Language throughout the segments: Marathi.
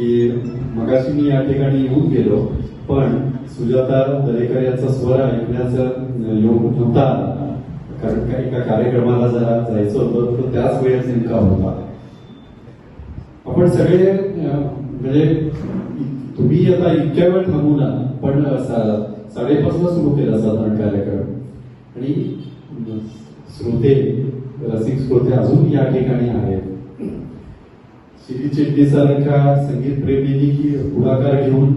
की मगाशी मी या ठिकाणी येऊन गेलो पण सुजाता दरेकर यांचा स्वर ऐकण्याचा योग नव्हता. कारण का एका कार्यक्रमाला जरा जायचं होतं तर त्याच वेळेस नेमका होता. आपण सगळे म्हणजे तुम्ही आता इतक्या वेळ थांबू ना पण सा- साडेपाचला सुरू केला साधारण कार्यक्रम. आणि श्रोते रसिक श्रोते अजून या ठिकाणी आहेत. श्री चेट्टी सारख्या संगीत प्रेमींनी की पुढाकार घेऊन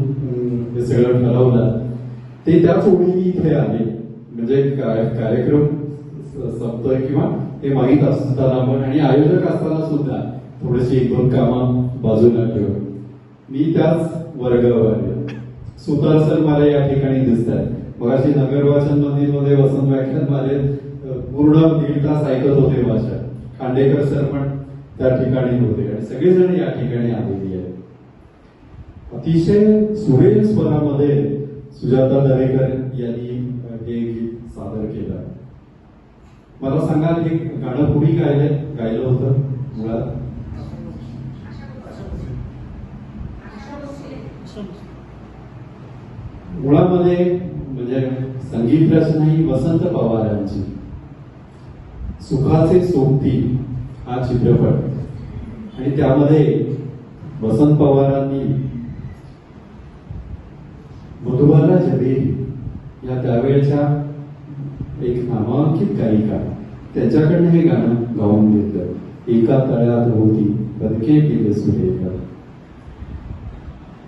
हे सगळं ठरवलं ते त्याच ओळीने इथे आले. म्हणजे कार्यक्रम संपतोय किंवा ते माहीत असताना पण आणि आयोजक असताना सुद्धा थोडीशी एक दोन कामं बाजूला ठेवून. मी त्याच वर्गावर आहे. सुतार सर मला या ठिकाणी दिसत आहेत मगाशी नगर वाचन मंदिरमध्ये वसंत व्याख्यानमध्ये पूर्ण दीड तास ऐकत होते भाषा खांडेकर सर पण त्या ठिकाणी होते. आणि सगळेजण या ठिकाणी आलेली आहेत. अतिशय सुरेल स्वरामध्ये सुजाता दरेकर यांनी हे गीत सादर केलं. मला सांगा हे गाणं कुणी गायलं गायलं होतं मुळात. मुळामध्ये म्हणजे संगीत रचना ही वसंत पवार यांची सुखाचे सोबती हा चित्रपट. आणि त्यामध्ये वसंत पवारांनी मधुबाला जबीर या त्यावेळच्या एक नामांकित गायिका त्याच्याकडनं हे गाणं गाऊन घेतलं. एका तळ्यात होती बदके केले सुरेखा.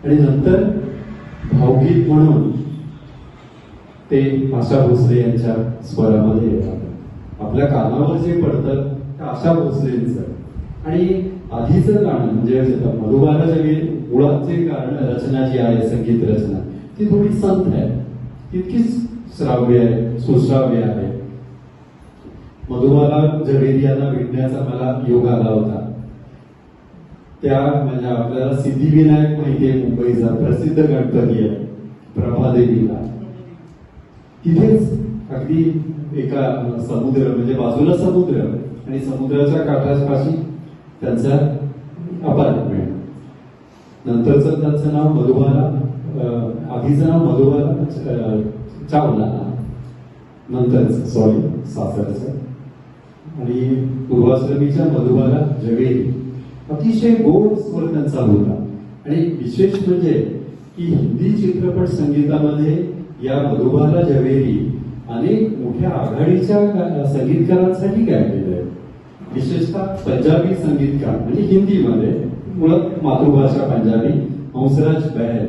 आणि नंतर भावगीत म्हणून ते आशा भोसले यांच्या स्वरामध्ये येतात. आपल्या कानावर जे पडतं ते आशा भोसलेंचं. आणि आधीचं गाणं म्हणजे मधुबाला जगे मुळाचे गाणं रचना जी आहे संगीत रचना. ती थोडी संत आहे. तितकीच श्राव्य आहे सुश्राव्य आहे. मधुबाला झवेरी यांना भेटण्याचा मला योग आला होता. त्या म्हणजे आपल्याला सिद्धिविनायक माहिती आहे मुंबईचा प्रसिद्ध गणपती आहे प्रभादेवीला. तिथेच अगदी एका समुद्र म्हणजे बाजूला समुद्र आणि समुद्राच्या काठापाशी त्यांचा अपार्टमेंट नंतरचं त्यांचं नाव मधुबाला आधीचं नाव मधुबाला चावला नंतरच सॉरी सासरचं. आणि पूर्वाश्रमीच्या मधुबाला जवेरी. अतिशय गोड स्वर त्यांचा होता. आणि विशेष म्हणजे की हिंदी चित्रपट संगीतामध्ये या मधुबाला जवेरी अनेक मोठ्या आघाडीच्या संगीतकारांसाठी गायलेलं आहे विशेषतः पंजाबी संगीतकार म्हणजे हिंदीमध्ये मुळात मातृभाषा पंजाबी हंसराज बॅर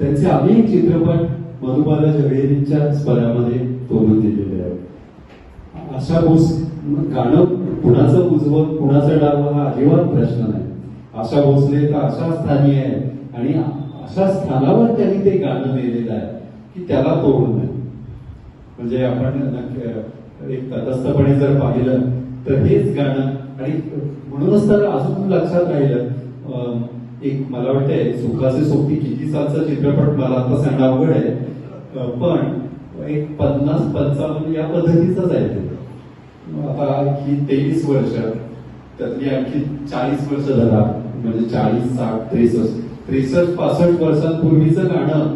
त्यांचे अनेक चित्रपट मधुबाला जवेरींच्या स्वरामध्ये तोडून दिलेले आहेत. आशा भोस गाणं कुणाचं उजवं कुणाचं डावं हा अजिबात प्रश्न नाही. आशा भोसले तर अशा स्थानी आहे आणि अशा स्थानावर त्यांनी ते गाणं लिहिलेलं आहे की त्याला तोडून नाही म्हणजे आपण एक तटस्थपणे जर पाहिलं तर हेच गाणं. आणि म्हणूनच तर अजून लक्षात राहिलं एक मला वाटतंय सुखाचे सोपी किती सालचा चित्रपट मला आता सांगा अवघड आहे. पण एक पन्नास पंचावन्न या पद्धतीचाच आहे ते. आता ही तेवीस वर्ष त्यातली आणखी चाळीस वर्ष झाला म्हणजे चाळीस साठ त्रेसष्ट त्रेसष्ट पासष्ट वर्षांपूर्वीचं गाणं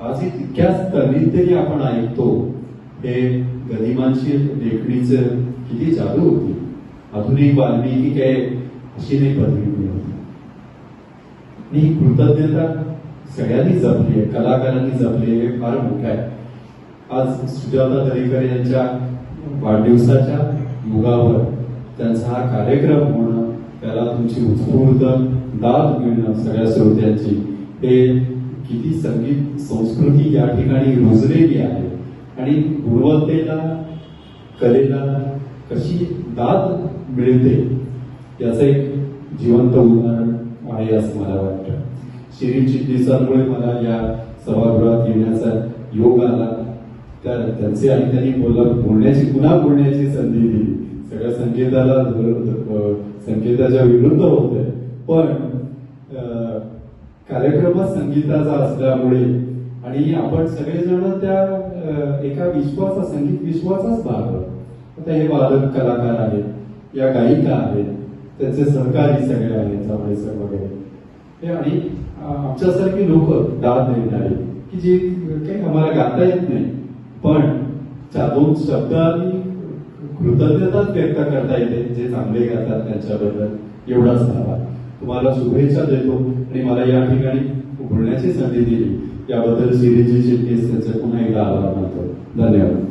आजही तितक्याच तरी आपण ऐकतो. हे गदिमांची लेखणीचं किती जादू होती. आधुनिक वाल्मिकी काय अशी नाही पदवी मिळवली आणि ही कृतज्ञता सगळ्यांनी जपली आहे कलाकारांनी जपली आहे हे फार मोठं आहे. आज सुजाता दरेकर यांच्या वाढदिवसाच्या युगावर त्यांचा हा कार्यक्रम होणं त्याला तुमची उत्स्फूर्त दाद मिळणं सगळ्या श्रोत्यांची हे किती संगीत संस्कृती या ठिकाणी रुजलेली आहे. आणि गुणवत्तेला कलेला कशी दाद मिळते याचं एक जिवंत उदाहरण आहे असं मला वाटतं. शिरीन चिटणीसांमुळे मला या सभागृहात येण्याचा योग आला. त्या त्यांचे आणि त्यांनी बोला बोलण्याची पुन्हा बोलण्याची संधी दिली. सगळ्या संकेताला संकेताच्या विरुद्ध होते. पण कार्यक्रमात संगीताचा असल्यामुळे आणि आपण सगळेजण त्या एका विश्वाचा संगीत विश्वाचाच भाग. आता हे वादक कलाकार आहेत या गायिका आहेत त्यांचे सहकारी सगळे आहेत जांभळे वगैरे. हे आणि आमच्यासारखी लोक दाद देणारे की जे काही आम्हाला गाता येत नाही पण त्या दोन शब्दांनी कृतज्ञताच व्यक्त करता येते जे चांगले गातात त्यांच्याबद्दल. एवढाच हवा तुम्हाला शुभेच्छा देतो आणि मला या ठिकाणी बोलण्याची संधी दिली. याबद्दल सिरीजी चिटणीस त्यांचे पुन्हा एकदा आभार मानतो धन्यवाद.